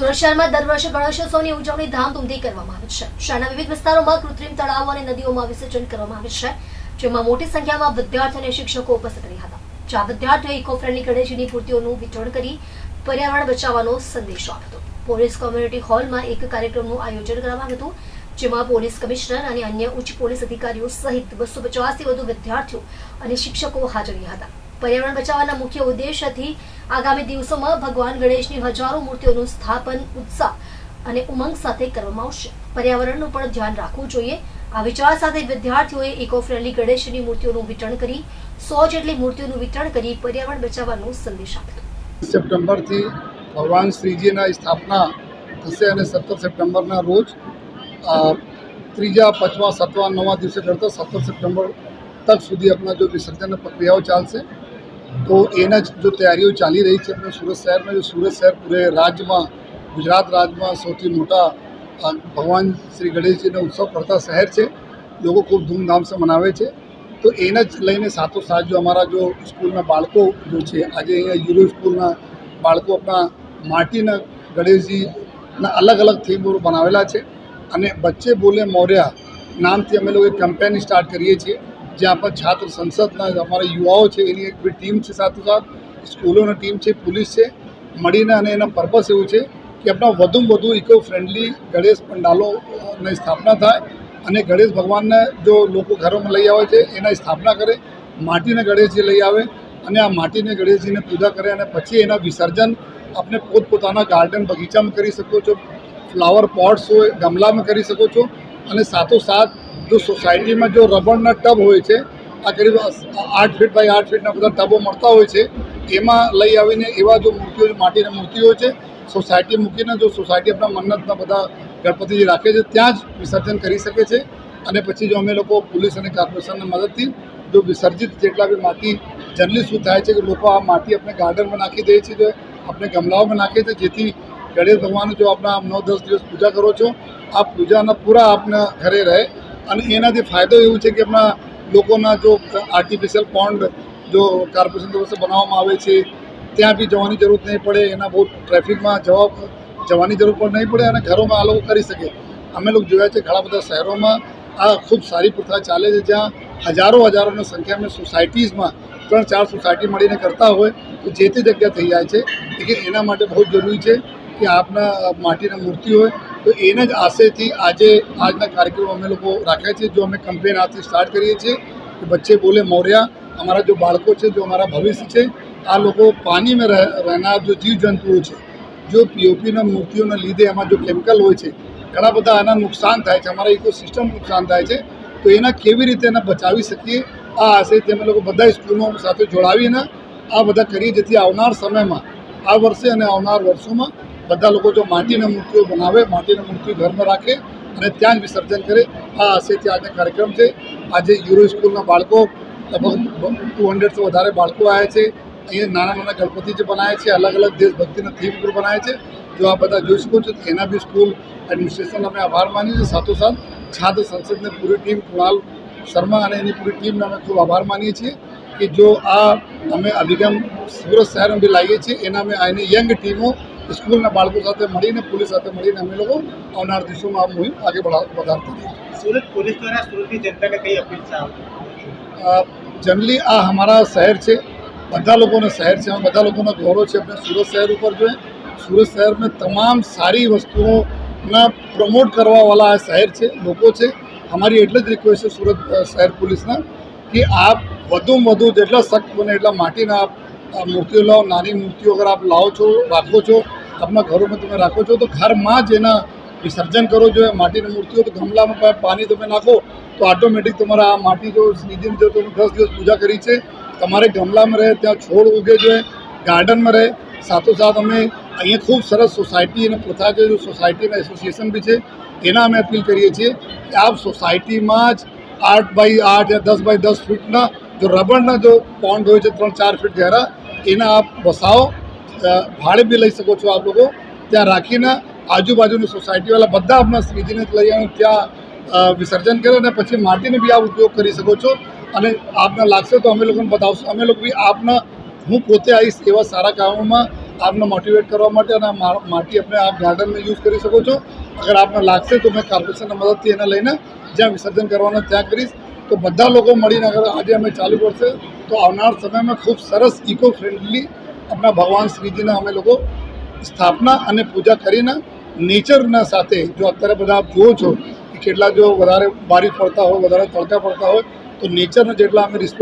સુરત શહેરમાં દર વર્ષે ગણેશોત્સવની ઉજવણી ધામધૂમથી કરવામાં આવે છે. શહેરના વિવિધ વિસ્તારોમાં કૃત્રિમ તળાવો અને નદીઓમાં વિસર્જન કરવામાં આવે છે, જેમાં મોટી સંખ્યામાં વિદ્યાર્થીઓ અને શિક્ષકો ઉપસ્થિત રહ્યા હતા. જ્યાં વિદ્યાર્થીઓ ઇકો ફ્રેન્ડલી ગણેશજીની મૂર્તિઓનું વિતરણ કરી પર્યાવરણ બચાવવાનો સંદેશો આપ્યો હતો. પોલીસ કોમ્યુનિટી હોલમાં એક કાર્યક્રમનું આયોજન કરવામાં આવ્યું હતું, જેમાં પોલીસ કમિશનર અને અન્ય ઉચ્ચ પોલીસ અધિકારીઓ સહિત બસો પચાસથી વધુ વિદ્યાર્થીઓ અને શિક્ષકો હાજર રહ્યા હતા. પર્યાવરણ બચાવવાના મુખ્ય ઉદ્દેશથી આગામી દિવસોમાં ભગવાન ગણેશની હજારો મૂર્તિઓનું સ્થાપન, ઉત્સાહ અને ઉમંગ સાથે કરવામાં આવશે. પર્યાવરણનું પણ ધ્યાન રાખવું જોઈએ. આ વિચાર સાથે વિદ્યાર્થીઓએ ઇકો ફ્રેન્ડલી ગણેશની મૂર્તિઓનું વિતરણ કરી, સો જેટલી મૂર્તિઓનું વિતરણ કરી પર્યાવરણ બચાવવાનો સંદેશ આપ્યો. સપ્ટેમ્બરથી ભગવાન શ્રીજીના સ્થાપના થશે અને સત્તર સપ્ટેમ્બરના રોજ ત્રીજા, પાંચમા, સાતમા, નવમા દિવસે કરતાં સત્તર સપ્ટેમ્બર તક સુધી આપણા જો વિસર્જન પ્રક્રિયાઓ ચાલશે તો એના જ તૈયારીઓ ચાલી રહી છે આપણે સુરત શહેરમાં જો સુરત શહેર પૂરે રાજ્યમાં ગુજરાત રાજ્યમાં સૌથી મોટા ભગવાન શ્રી ગણેશજીનો ઉત્સવ કરતા શહેર છે. લોકો ખૂબ ધૂમધામથી મનાવે છે. તો એને જ લઈને સાથોસાથ જો અમારા જો સ્કૂલના બાળકો જો છે, આજે અહીંયા યુરો સ્કૂલના બાળકો આપણા માટીના ગણેશજીના અલગ અલગ થીમ બનાવેલા છે. અને બચ્ચે બોલે મોર્યા, નામથી અમે લોકો કેમ્પેન સ્ટાર્ટ કરીએ છીએ. જ્યાં આપણા છાત્ર સંસદના અમારા યુવાઓ છે, એની એક ટીમ છે સાથોસાથ સ્કૂલોની ટીમ છે, પોલીસ છે, મળીને અને એના પર્પસ એવું છે કે આપણા વધુમાં વધુ ઇકો ફ્રેન્ડલી ગણેશ પંડાલોની સ્થાપના થાય અને ગણેશ ભગવાનને જો લોકો ઘરોમાં લઈ આવે છે, એના સ્થાપના કરે, માટીને ગણેશજી લઈ આવે અને આ માટીને ગણેશજીને પૂજા કરે અને પછી એના વિસર્જન આપણે પોતપોતાના ગાર્ડન બગીચામાં કરી શકો છો ફ્લાવર પોટ્સ હોય, ગમલામાં કરી શકો છો અને સાથોસાથ જો સોસાયટીમાં જો રબરના ટબ હોય છે, આ કરીબ આઠ ફીટ બાય આઠ ફીટના બધા ટબો મળતા હોય છે, એમાં લઈ આવીને એવા જો મૂર્તિઓ માટીની મૂર્તિઓ છે સોસાયટી મૂકીને જો સોસાયટી આપણા મન્નતના બધા ગણપતિજી રાખે છે, ત્યાં જ વિસર્જન કરી શકે છે. અને પછી જો અમે લોકો પોલીસ અને કોર્પોરેશનની મદદથી જો વિસર્જિત જેટલા બી માટી જનરલી શું થાય છે કે લોકો આ માટી આપણે ગાર્ડનમાં નાખી દે છે, જો આપણે ગમલાઓમાં નાખે છે જેથી ગણેશ ભગવાન જો આપણા નવ દસ દિવસ પૂજા કરો છો, આ પૂજાના પૂરા આપના ઘરે રહે અને એનાથી ફાયદો એવું છે કે આપણા લોકોના જો આર્ટિફિશિયલ પોન્ડ જો કોર્પોરેશન તરફથી બનાવવામાં આવે છે, ત્યાં બી જવાની જરૂર નહીં પડે, એના બહુ ટ્રાફિકમાં જવા જવાની જરૂર પણ નહીં પડે અને ઘરોમાં આ લોકો કરી શકે. અમે લોકો જોયા છે ઘણા બધા શહેરોમાં આ ખૂબ સારી પ્રથા ચાલે છે, જ્યાં હજારો હજારોની સંખ્યામાં સોસાયટીઝમાં ત્રણ ચાર સોસાયટી મળીને કરતા હોય, તો જે તે જગ્યા થઈ જાય છે કે એના માટે બહુ જરૂરી છે કે આપના માટીના મૂર્તિ હોય તો એને જ આશયથી આજે આજના કાર્યક્રમ અમે લોકો રાખ્યા છે, જો અમે કમ્પેન આજથી સ્ટાર્ટ કરીએ છીએ કે બચ્ચે બોલે મોર્યા, અમારા જો બાળકો છે, જો અમારા ભવિષ્ય છે, આ લોકો પાણીમાં રહે, રહેનાર જો જીવજંતુઓ છે, જો પીઓપીના મૂર્તિઓને લીધે એમાં જો કેમિકલ હોય છે, ઘણા બધા આના નુકસાન થાય છે, અમારા ઇકોસિસ્ટમ નુકસાન થાય છે, તો એના કેવી રીતે એને બચાવી શકીએ, આ આશયથી અમે લોકો બધા સ્કૂલો સાથે જોડાવીને આ બધા કરીએ, જેથી આવનાર સમયમાં, આ વર્ષે અને આવનાર વર્ષોમાં બધા લોકો જો માટીના મૂર્તિઓ બનાવે, માટીના મૂર્તિઓ ઘરમાં રાખે અને ત્યાં જ વિસર્જન કરે, આ આશયથી આજનો કાર્યક્રમ છે. આજે યુરો સ્કૂલના બાળકો, લગભગ ટુ હંડ્રેડથી વધારે બાળકો આવ્યા છે. અહીંયા નાના નાના ગણપતિ જે બનાવે છે, અલગ અલગ દેશભક્તિના થીમ ઉપર બનાવે છે. જો આ બધા જોઈ શકો છો એના બી સ્કૂલ એડમિનિસ્ટ્રેશન અમે આભાર માનીએ છીએ. સાથોસાથ છાત્ર સંસદની પૂરી ટીમ, કુણાલ શર્મા અને એની પૂરી ટીમને અમે ખૂબ આભાર માનીએ છીએ કે જો આ અમે અભિગમ સુરત શહેરમાં બી લાવીએ છીએ, એના અમે આની યંગ ટીમો સ્કૂલના બાળકો સાથે મળીને પોલીસ સાથે મળીને અમે લોકો આવનાર દિવસોમાં આ મુહિમ આગળ વધારતા રહીએ સુરત પોલીસ દ્વારા સુરતની જનતાને કઈ અપીલ છે જનરલી આ અમારા શહેર છે બધા લોકોને શહેર છે બધા લોકોનો ગૌરવ છે. આપણે સુરત શહેર ઉપર જોઈએ સુરત શહેરમાં તમામ સારી વસ્તુઓના પ્રમોટ કરવાવાળા આ શહેર છે લોકો છે. અમારી એટલે જ રિક્વેસ્ટ છે સુરત શહેર પોલીસના કે આપ વધુમાં વધુ જેટલા સખ્ત બને એટલા માટીના આપ મૂર્તિઓ લાવો નાની મૂર્તિઓ અગર આપ લાવો છો રાખો છો આપના ઘરોમાં તમે રાખો છો તો ઘરમાં જ એના વિસર્જન કરો એ માટીની મૂર્તિઓ તો ગમલામાં પાણી તમે નાખો, તો ઓટોમેટિક તમારા આ માટી જો શ્રીજીની જો તમે દસ દિવસ પૂજા કરી છે, તમારે ગમલામાં રહે, ત્યાં છોડ ઉગે જોઈએ ગાર્ડનમાં રહે સાથોસાથ અમે અહીંયા ખૂબ સરસ સોસાયટી અને પ્રથા છે સોસાયટીના એસોસિએશન બી છે, એના અમે અપીલ કરીએ છીએ કે આપ સોસાયટીમાં જ આઠ બાય આઠ યા દસ બાય દસ ફૂટના જો રબરના જો પોન્ડ હોય છે, ત્રણ ચાર ફીટ ગહેરા, એના આપ વસાવો ભાડે બી લઈ શકો છો આપ લોકો. ત્યાં રાખીને આજુબાજુની સોસાયટીવાળા બધા આપણા શ્રીજીને લઈ અને ત્યાં વિસર્જન કરે અને પછી માટીને બી આપ ઉપયોગ કરી શકો છો. અને આપને લાગશે તો અમે લોકોને બતાવશું. અમે લોકો બી આપના, હું પોતે આવીશ એવા સારા કામોમાં આપને મોટિવેટ કરવા માટે અને માટી આપણે આપ ગાર્ડનને યુઝ કરી શકો છો. અગર આપને લાગશે તો મેં કોર્પોરેશનના મદદથી એને લઈને જ્યાં વિસર્જન કરવાનું ત્યાં કરીશ. તો બધા લોકો મળીને અગર આજે અમે ચાલુ કરશે, તો આવનાર સમયમાં ખૂબ સરસ ઇકો ફ્રેન્ડલી આપણા ભગવાન શ્રીજીના અમે લોકો સ્થાપના અને પૂજા કરીને નેચરના સાથે જો અત્યારે બધા આપ જુઓ છો કે કેટલા જો વધારે બારીક પડતા હોય, વધારે તડકા પડતા હોય, તો નેચરને જેટલા અમે રિસ્પેક્ટ